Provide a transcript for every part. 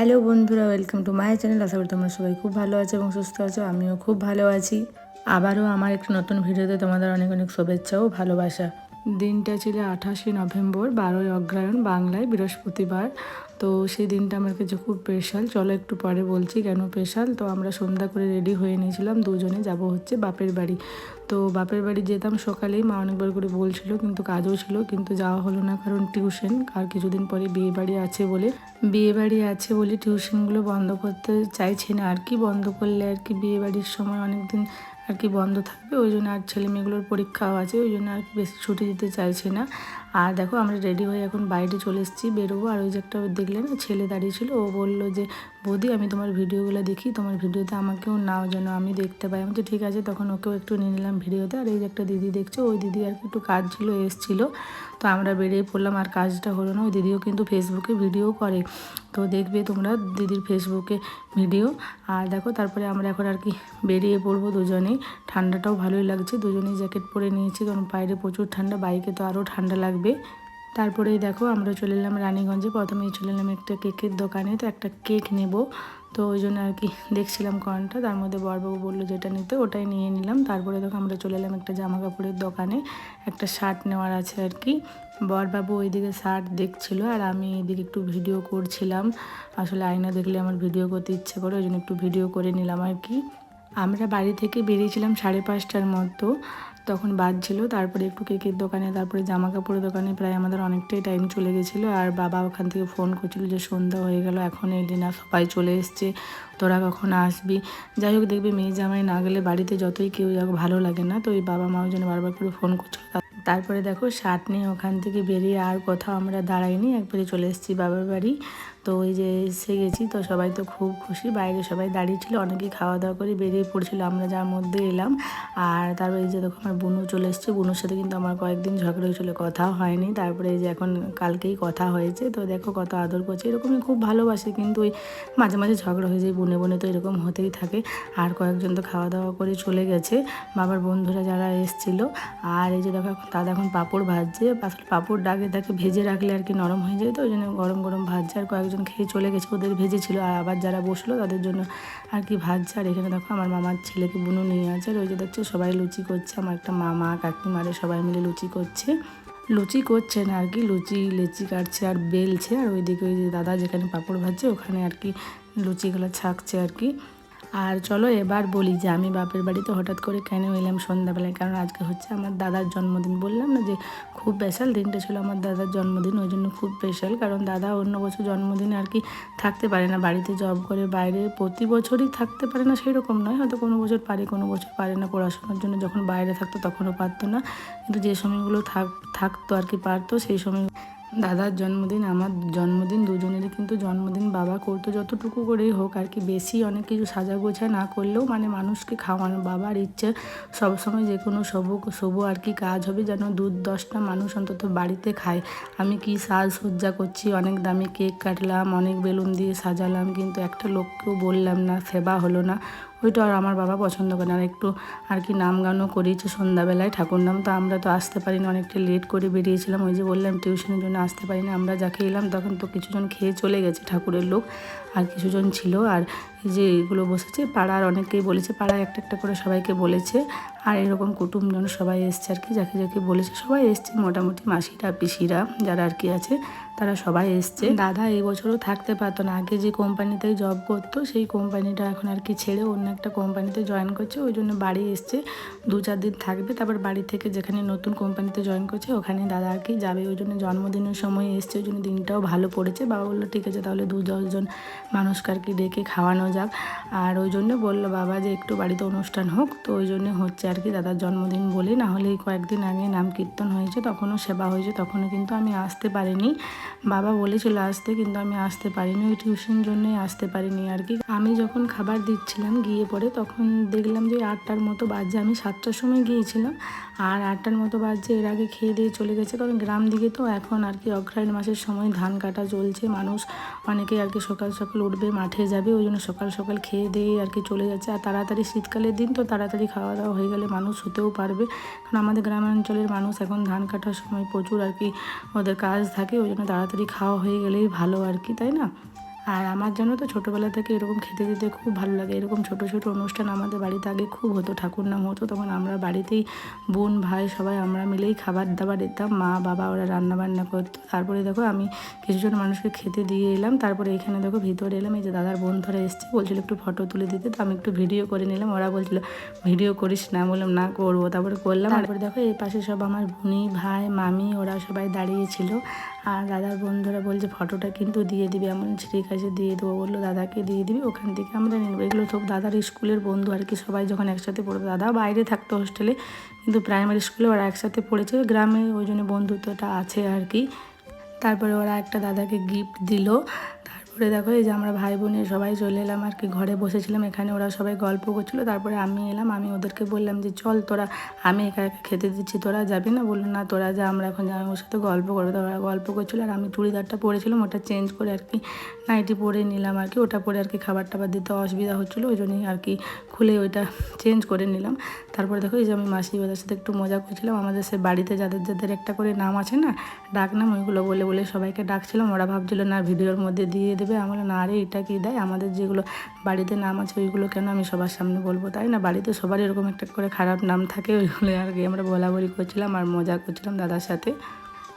Hello বন্ধুরা welcome to my channel আশা করি তোমরা সবাই খুব ভালো আছো এবং সুস্থ আছো, আমিও খুব ভালো আছি। আবারও আমার একটি নতুন ভিডিওতে তোমাদের অনেক অনেক শুভেচ্ছা ও ভালোবাসা। দিনটা ছিল আঠাশে নভেম্বর, বারোই অগ্রায়ণ বাংলায় বৃহস্পতিবার। তো সেই দিনটা আমার কাছে খুব স্পেশাল চলো একটু পরে বলছি কেন স্পেশাল তো আমরা সন্ধ্যা করে রেডি হয়ে নিয়েছিলাম, দুজনে যাব হচ্ছে বাপের বাড়ি। তো বাপের বাড়ি যেতাম সকালেই, মা অনেকবার করে বলছিল, কিন্তু কাজও ছিল, কিন্তু যাওয়া হলো না কারণ টিউশন আর কিছুদিন পরে বিয়ে বাড়ি আছে বলে। বিয়ে বাড়ি আছে বলে টিউশনগুলো বন্ধ করতে চাইছি না, আর কি বন্ধ করলে আর কি বিয়ে বাড়ির সময় অনেক দিন আর কি বন্ধ থাকবে, ওই জন্য আর ছেলে মেয়েগুলোর পরীক্ষাও আছে, ওই জন্য আর কি বেশি ছুটি দিতে চাইছে না। আর দেখো আমরা রেডি হয়ে এখন বাইরে চলে এসেছি, বেরোবো। আর ওই যে একটা দেখলেন ছেলে দাঁড়িয়ে ছিল, ও বলল যে, বৌদি, আমি তোমার ভিডিওগুলো দেখি, তোমার ভিডিওতে আমাকেও নাও যেন আমি দেখতে পাই। আমি তো ঠিক আছে, তখন ওকেও একটু নিয়ে নিলাম ভিডিওতে। আর এই যে একটা দিদি দেখছ, ওই দিদি আর কি একটু কাজ ছিল এসছিলো। তো আমরা বেরিয়ে পড়লাম আর কাজটা হলো না। ওই দিদিও কিন্তু ফেসবুকে ভিডিও করে। তো দেখবে তোমরা দিদির ফেসবুকে ভিডিও আর দেখো, তারপরে আমরা এখন আর কি বেরিয়ে পড়ব দুজনেই। ঠান্ডাটাও ভালোই লাগছে। দুজনেই জ্যাকেট পরে নিয়েছি, কারণ বাইরে প্রচুর ঠান্ডা। বাইকে তো আরও ঠান্ডা লাগবে। তারপরেই দেখো, আমরা চলে এলাম রানীগঞ্জে। প্রথমেই চলে এলাম একটা কেকের দোকানে। তো একটা কেক নেব। তো ওই জন্য আর কি দেখছিলাম কনটা তার মধ্যে বরবাবু বলল যেটা নিতে, ওটাই নিয়ে নিলাম। তারপরে দেখো আমরা চলে এলাম একটা জামা কাপড়ের দোকানে। একটা শার্ট নেওয়ার আছে আর কি। বরবাবু ওইদিকে শার্ট দেখছিল আর আমি এদিকে একটু ভিডিও করছিলাম। আসলে আয়না দেখলে আমার ভিডিও করতে ইচ্ছে করে, ওই জন্য একটু ভিডিও করে নিলাম আর কি। আমরা বাড়ি থেকে বেরিয়েছিলাম সাড়ে পাঁচটার মতো। তখন বাজছিল, তারপরে একটু কেকের দোকানে, তারপরে জামা কাপড়ের দোকানে প্রায় আমাদের অনেকটাই টাইম চলে গেছিল। আর বাবা ওখান থেকে ফোন করছিল যে সন্ধ্যা হয়ে গেল, এখন এলি না সবাই চলে এসছে, তোরা কখন আসবি? যাই হোক, দেখবি মেয়ে জামাই না গেলে বাড়িতে যতই কেউ যাক ভালো লাগে না, তো ওই বাবা মাও যেন বারবার করে ফোন করছিল। তারপরে দেখো, শার্ট নিয়ে ওখান থেকে বেরিয়ে আর কোথাও আমরা দাঁড়াইনি, একবারে চলে এসেছি বাবার বাড়ি। তো ওই যে এসে গেছি, তো সবাই তো খুব খুশি। বাইরে সবাই দাঁড়িয়ে ছিল, অনেকেই খাওয়া দাওয়া করে বেরিয়ে পড়ছিল। আমরা যার মধ্যে এলাম আর তারপরে এই যে দেখো আমার বুনু চলে এসছে। বুনুর সাথে কিন্তু আমার কয়েকদিন ঝগড়া হয়েছিল, কথাও হয়নি। তারপরে এই যে এখন কালকেই কথা হয়েছে। তো দেখো কত আদর করছে, এরকমই খুব ভালোবাসে। কিন্তু ওই মাঝে মাঝে ঝগড়া হয়ে যায়, বনে বনে তো এরকম হতেই থাকে। আর কয়েকজন তো খাওয়া দাওয়া করে চলে গেছে। বাবার বন্ধুরা যারা এসছিল। আর এই যে দেখো দাদা এখন পাঁপড় ভাজছে। আসলে পাঁপড় ডাকে তাকে ভেজে রাখলে আর কি নরম হয়ে যায় তো, ওই জন্য গরম গরম ভাজছে। আর কয়েকজন খেয়ে চলে গেছে, ওদের ভেজেছিল আর আবার যারা বসল তাদের জন্য আর কি ভাজছে আর এখানে দেখো আমার মামার ছেলেকে বুনো নিয়ে আছে। আর ওই যে দেখছ সবাই লুচি করছে। আমার একটা মামা, কাকিমারে সবাই মিলে লুচি করছে। লুচি করছে না আর কি, লুচি, লেচি কাটছে আর বেলছে। আর ওইদিকে ওই যে দাদা যেখানে পাঁপড় ভাজছে, ওখানে আর কি লুচিগুলো ছাকছে আর কি। আর চলো এবার বলি যে আমি বাপের বাড়িতে হঠাৎ করে কেন এলাম সন্ধ্যাবেলায়? কারণ আজকে হচ্ছে আমার দাদার জন্মদিন। বললাম না যে খুব স্পেশাল দিনটা ছিল আমার দাদার জন্মদিন, ওই জন্য খুব স্পেশাল কারণ দাদা অন্য বছর জন্মদিনে আর কি থাকতে পারে না। বাড়িতে জব করে বাইরে প্রতি বছরই থাকতে পারে না সেই রকম নয়। হয়তো কোনো বছর পারে, কোনো বছর পারে না। পড়াশোনার জন্য যখন বাইরে থাকতো তখনও পারতো না। কিন্তু যে সময়গুলো থাক, থাকতো আর কি পারতো, সেই সময় দাদার জন্মদিন, আমার জন্মদিন, দুজনেরই কিন্তু জন্মদিন, বাবা করতো যতটুকু করেই হোক আর কি। বেশি অনেক কিছু সাজা গোছা না করলেও মানে মানুষকে খাওয়ানো, বাবার ইচ্ছে সবসময় যে কোনো শুভ শুভ আর কি কাজ হবে যেন দু দশটা মানুষ অন্তত বাড়িতে খায়। আমি কি সাজসজ্জা করছি, অনেক দামি কেক কাটলাম, অনেক বেলুন দিয়ে সাজালাম, কিন্তু একটা লোককেও বললাম না, সেবা হলো না। ওইটা আর আমার বাবা পছন্দ করে আর একটু আর কি নাম গানও করিয়েছে সন্ধ্যাবেলায় ঠাকুর নাম। তো আমরা তো আসতে পারি না অনেকটা লেট করে বেরিয়েছিলাম। ওই যে বললাম টিউশনের জন্য আসতে পারি না আমরা যাকে এলাম, তখন তো কিছুজন খেয়ে চলে গেছে ঠাকুরের লোক। আর কিছুজন ছিল। আর এই যে এগুলো বসেছে, পাড়ার অনেকেই বলেছে পাড়ায় একটা একটা করে সবাইকে বলেছে। আর এরকম কুটুমজন সবাই এসছে আর কি, যাকে যাকে বলেছে, সবাই এসছে মোটামুটি মাসিরা, পিসিরা যারা আর কি আছে, তারা সবাই এসছে। দাদা এই বছরও থাকতে পারতো না, আগে যে কোম্পানিতে জব করতো, সেই কোম্পানিটা এখন আর কি ছেড়ে অন্য একটা কোম্পানিতে জয়েন করছে, ওই জন্য বাড়ি এসছে, দু চার দিন থাকবে, তারপর বাড়ি থেকে যেখানে নতুন কোম্পানিতে জয়েন করছে, ওখানে দাদা আর কি যাবে, ওই জন্য জন্মদিনের সময় এসছে, ওই জন্য দিনটাও ভালো পড়েছে, বাবা বলল, ঠিক আছে, তাহলে দু দশজন মানুষকে আর কি ডেকে খাওয়ানো যাক। আর ওই জন্য বলল বাবা যে একটু বাড়িতে অনুষ্ঠান হোক, তো ওই জন্য হচ্ছে আর কি দাদার জন্মদিন বলে। না হলে কয়েকদিন আগে নাম কীর্তন হয়েছে, তখনও সেবা হয়েছে, তখনও কিন্তু আমি আসতে পারিনি। বাবা বলেছিল আসতে, কিন্তু আমি আসতে পারিনি, ওই টিউশন জন্যই আসতে পারিনি আর কি। আমি যখন খাবার দিচ্ছিলাম গিয়ে পরে তখন দেখলাম যে আটটার মতো বাজছে, আমি সাতটার সময় গিয়েছিলাম। আর আটটার মতো বাজছে, এর আগে খেয়ে দিয়ে চলে গেছে, কারণ গ্রাম দিকে তো এখন আর কি অগ্রায়ণ মাসের সময় ধান কাটা চলছে, মানুষ অনেকে আর কি সকাল সকাল উঠবে, মাঠে যাবে, ওই জন্য সকাল সকাল সকাল খেয়ে দিয়ে আর কি চলে যাচ্ছে। আর তাড়াতাড়ি শীতকালের দিন তো তাড়াতাড়ি খাওয়া দাওয়া হয়ে গেলে মানুষ হতেও পারবে। কারণ আমাদের গ্রামাঞ্চলের মানুষ এখন ধান কাটার সময় প্রচুর আর কি ওদের কাজ থাকে, ওই জন্য তাড়াতাড়ি খাওয়া হয়ে গেলেই ভালো আর কি, তাই না? আর আমার জন্য তো ছোটোবেলা থেকে এরকম খেতে দিতে খুব ভালো লাগে। এরকম ছোট ছোট অনুষ্ঠান আমাদের বাড়িতে আগে খুব হতো, ঠাকুর নাম হতো। তখন আমরা বাড়িতেই বোন, ভাই সবাই আমরা মিলেই খাবার দাবার দিতাম। মা, বাবা ওরা রান্না বান্না করতো। তারপরে দেখো আমি কিছুজন মানুষকে খেতে দিয়ে এলাম। তারপরে এখানে দেখো ভিতরে এলাম। এই যে দাদার বোন বন্ধুরা এসছে। বলছিল একটু ফটো তুলে দিতে। তো আমি একটু ভিডিও করে নিলাম। ওরা বলছিল, ভিডিও করিস না। বললাম, না, করব। তারপরে করলাম। তারপরে দেখো এই পাশে সব আমার বোনি ভাই, মামি ওরা সবাই দাঁড়িয়েছিল আর দাদার বন্ধুরা বলছে, ফটোটা কিন্তু দিয়ে দিবে। এমন ঠিক আছে দিয়ে দেবো। বলল, দাদাকে দিয়ে দিবি, ওখান থেকে আমরা নিয়ে নেব। এগুলো সব দাদার স্কুলের বন্ধু আর কি, সবাই যখন একসাথে পড়তো। দাদা বাইরে থাকতো হোস্টেলে, কিন্তু প্রাইমারি স্কুলে ওরা একসাথে পড়েছে, গ্রামে ওই জন্য বন্ধুত্বটা আছে আর কি। তারপরে ওরা একটা দাদাকে গিফট দিল। তারপরে দেখো এই যে আমরা ভাই বোনের সবাই চলে এলাম আর কি। ঘরে বসেছিলাম, এখানে ওরা সবাই গল্প করছিল। তারপরে আমি এলাম, আমি ওদেরকে বললাম যে, চল তোরা, আমি একা খেতে দিচ্ছি, তোরা যাবি না? বলল, না, তোরা যা, আমরা এখন ওর সাথে গল্প করব। তো ওরা গল্প করছিল আর আমি চুড়িদারটা পরেছিলাম, ওটা চেঞ্জ করে আর কি, নাইটি পরে নিলাম আর কি। ওটা পরে আর কি খাবার টাবার দিতে অসুবিধা হচ্ছিল, ওই জন্যই আর কি খুলে ওইটা চেঞ্জ করে নিলাম। তারপরে দেখো এই যে আমি মাসি ওদের সাথে একটু মজা করছিলাম। আমাদের সে বাড়িতে যাদের যাদের একটা করে নাম আছে না ডাক নাম ওইগুলো বলে বলে সবাইকে ডাকছিলাম। ওরা ভাবছিল না ভিডিওর মধ্যে দিয়ে দেবে। আমি বললাম, না আরে এটা কি দেয়? আমাদের যেগুলো বাড়িতে নাম আছে ওইগুলো কেন আমি সবার সামনে বলব? তাই না? বাড়িতে সবার এরকম একটা করে খারাপ নাম থাকে ওইগুলো আর কি আমরা বলা বলি করছিলাম আর মজা করছিলাম দাদার সাথে।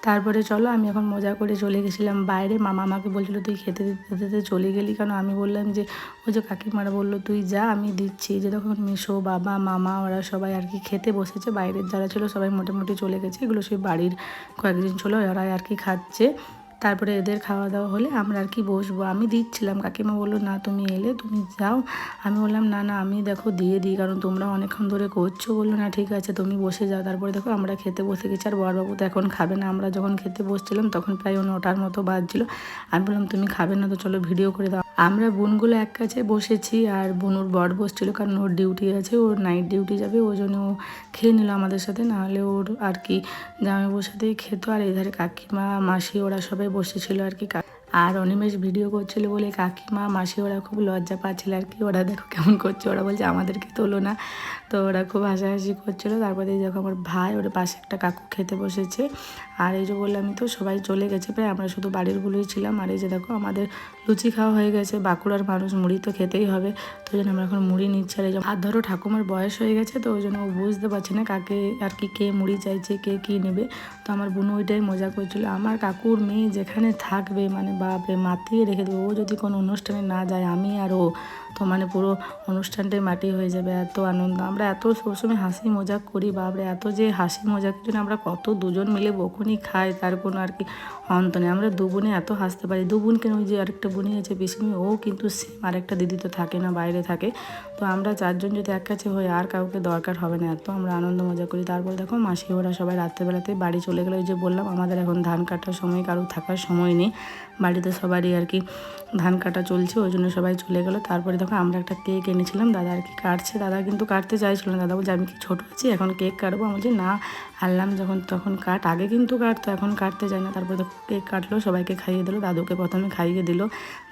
তারপরে চলো, আমি এখন মজা করে চলে গেছিলাম বাইরে। মামা আমাকে বলছিল, তুই খেতে দিতে দিতে চলে গেলি কেন? আমি বললাম যে, ওই যে কাকিমারা বলল, তুই যা, আমি দিচ্ছি। যে তখন মিশো, বাবা, মামা, ওরা সবাই আর কি খেতে বসেছে। বাইরের যারা ছিল, সবাই মোটামুটি চলে গেছে। এগুলো সেই বাড়ির কয়েকদিন ছিল ওরাই আর কি খাচ্ছে। তারপরে এদের খাওয়া দাওয়া হলে আমরা আর কি বসবো। আমি দিচ্ছিলাম, কাকিমা বলল, না, তুমি এলে, তুমি যাও। আমি বললাম, না না, আমি দেখো দিয়ে দিই, কারণ তোমরা অনেকক্ষণ ধরে করছ। বলল, না, ঠিক আছে, তুমি বসে যাও। তারপরে দেখো আমরা খেতে বসে গেছি, আর বরবাবু তো এখন খাবে না। আমরা যখন খেতে বসছিলাম তখন প্রায় নটার মতো বাজছিল। আমি বললাম, তুমি খাবে না তো, চলো ভিডিও করে দাও। আমরা বোনগুলো এক কাছে বসেছি আর বোনুর বর বসছিল কারণ ওর ডিউটি আছে, ওর নাইট ডিউটি যাবে, ওই জন্য ও খেয়ে নিল আমাদের সাথে। নাহলে ওর আর কি জামাইবাবুর সাথেই খেতো আর এধারে কাকিমা, মাসি ওরা সবাই বসেছিল আর কি। আর অনিমেষ ভিডিও করছিল বলে কাকিমা, মাসি ওরা খুব লজ্জা পাচ্ছিল আর কি। ওরা দেখো কেমন করছে, ওরা বলছে আমাদেরকে তোলো না। তো ওরা খুব হাসাহাসি করছিল। তারপরে দেখো আমার ভাই ওর পাশে একটা কাকু খেতে বসেছে। আর এই যে বললাম তো সবাই চলে গেছে, প্রায় আমরা শুধু বাড়িরগুলোই ছিলাম। আর এই যে দেখো আমাদের লুচি খাওয়া হয়ে গেছে, বাঁকুড়ার মানুষ মুড়ি তো খেতেই হবে। তো ওই জন্য আমরা এখন মুড়ি নিচ্ছি আর এই আর ধরো ঠাকুমার বয়স হয়ে গেছে, তো ওই জন্য ও বুঝতে পারছে না কাকে আর কি কে মুড়ি চাইছে, কে কী নেবে। তো আমার বোন ওইটাই মজা করছিল। আমার কাকুর মেয়ে যেখানে থাকবে মানে বাপরে, মাতিয়ে রেখে দেবে। ও যদি কোনো অনুষ্ঠানে না যায়, আমি আর ও, তো মানে পুরো অনুষ্ঠানটাই মাটি হয়ে যাবে, এত আনন্দ। আমরা এত সবসময় হাসি মজাক করি, বাপরে, এত যে হাসি মজাকের জন্য আমরা কত দুজন মিলে বকুনি খাই, তার কোনো আর কি অন্ত নেই। আমরা দু বোনে এত হাসতে পারি। দু বোন কেন ওই যে আরেকটা বোনই আছে পিসিমি ও কিন্তু সেম আরেকটা দিদি তো থাকে না, বাইরে থাকে। তো আমরা চারজন যদি এক কাছে হই, আর কাউকে দরকার হবে না। এত আমরা আনন্দ মজা করি। তারপর দেখো মাসি, ওরা সবাই রাত্রেবেলাতে বাড়ি চলে গেলো। ওই যে বললাম, আমাদের এখন ধান কাটার সময়, কারও থাকার সময় নেই। বাড়িতে সবারই আর কি ধান কাটা চলছে, ওই জন্য সবাই চলে গেলো। তারপরে দেখো আমরা একটা কেক এনেছিলাম, দাদা আর কি কাটছে। দাদা কিন্তু কাটতে চাইছিল না। দাদা বলছে, আমি কি ছোটো আছি? এখন কেক কাটবো? আমি বলছি, না, আনলাম যখন তখন কাট। আগে কিন্তু কাটতো, এখন কাটতে চায় না। তারপরে দেখো কেক কাটলো, সবাইকে খাইয়ে দিলো। দাদুকে প্রথমে খাইয়ে দিল।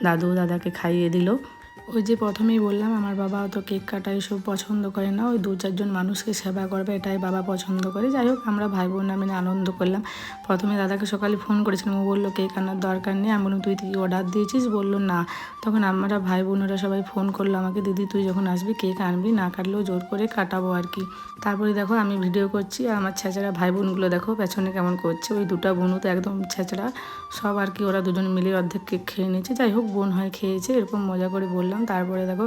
দাদু দাদাকে খাইয়ে দিল। ওই যে প্রথমেই বললাম, আমার বাবা অত কেক কাটা এসব পছন্দ করে না। ওই দু চারজন মানুষকে সেবা করবে, এটাই বাবা পছন্দ করে। যাই হোক, আমরা ভাই বোন মিলে আনন্দ করলাম। প্রথমে দাদাকে সকালে ফোন করেছিলাম, ও বলল, কেক আনার দরকার নেই। আমি বললাম, তুই কি অর্ডার দিয়েছিস? বলল, না। তখন আমরা ভাই বোনেরা সবাই ফোন করল আমাকে, দিদি, তুই যখন আসবি, কেক আনবি, না কাটলেও জোর করে কাটাবো আর কি। তারপরে দেখো, আমি ভিডিও করছি, আর আমার ছেঁচড়া ভাই বোনগুলো দেখো, পেছনে কেমন করছে। ওই দুটা বোনও তো একদম ছেঁচড়া। সব আর কি, ওরা দুজন মিলে অর্ধেক কেক খেয়ে নিয়েছে। যাই হোক, বোন হয়ে খেয়েছে, এরকম মজা করে বললাম, তারপরে দেখো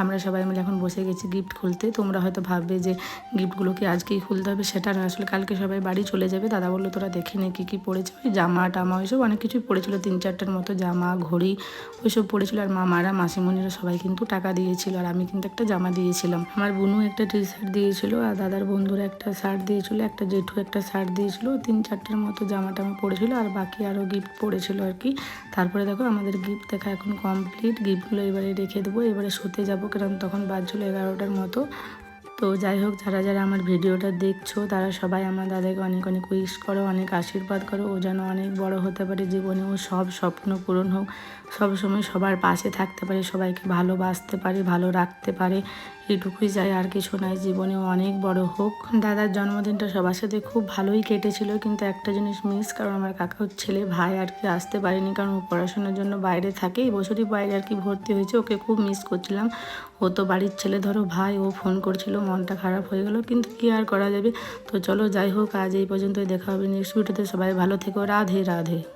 আমরা সবাই মিলে এখন বসে গেছি গিফট খুলতে। তোমরা হয়তো ভাববে যে গিফটগুলো কি আজকেই খুলতে হবে, সেটা না। আসলে কালকে সবাই বাড়ি চলে যাবে। দাদা বলল, তোরা দেখে নে কী কী পড়েছে? ওই জামা টামা, ওইসব অনেক কিছুই পড়েছিল। তিন চারটার মতো জামা, ঘড়ি, ওইসব পড়েছিল। আর মামারা মাসিমণিরা সবাই কিন্তু টাকা দিয়েছিল। আর আমি কিন্তু একটা জামা দিয়েছিলাম। আমার বোনু একটা টি শার্ট দিয়েছিল আর দাদার বন্ধুরা একটা শার্ট দিয়েছিল, একটা জেঠু একটা শার্ট দিয়েছিল। তিন চারটার মতো জামা টামা পড়েছিল আর বাকি আরও গিফট পড়েছিল আর কি। তারপরে দেখো আমাদের গিফট দেখা এখন কমপ্লিট গিফটগুলো এবারে রেখে দেবো, এবারে শুতে যাব কারণ তখন বাজছিল এগারোটার মতো। তো যাই হোক, যারা যারা আমার ভিডিওটা দেখছ, তারা সবাই আমার দাদাকে অনেক অনেক উইশ করো, অনেক আশীর্বাদ করো। ও যেন অনেক বড় হতে পারে জীবনে, ও সব স্বপ্ন পূরণ হোক। সবসময় সবার পাশে থাকতে পারে, সবাইকে ভালোবাসতে পারে, ভালো রাখতে পারে এটুকুই চাই, আর কিছু নাই জীবনে অনেক বড় হোক। দাদার জন্মদিনটা সবার সাথে খুব ভালোই কেটেছিল, কিন্তু একটা জিনিস মিস কারণ আমার কাকার ছেলে, ভাই আর কি আসতে পারেনি, কারণ ও পড়াশোনার জন্য বাইরে থাকে, এই বছরই বাইরে আর কি ভর্তি হয়েছে, ওকে খুব মিস করছিলাম। ও তো বাড়ির ছেলে, ধরো ভাই, ও ফোন করছিল, মনটা খারাপ হয়ে গেল, কিন্তু কি আর করা যাবে? তো চলো যাই হোক, আজ এই পর্যন্তই, দেখা হবে নেক্সট ভিডিওতে সবাই ভালো থেকো, রাধে রাধে।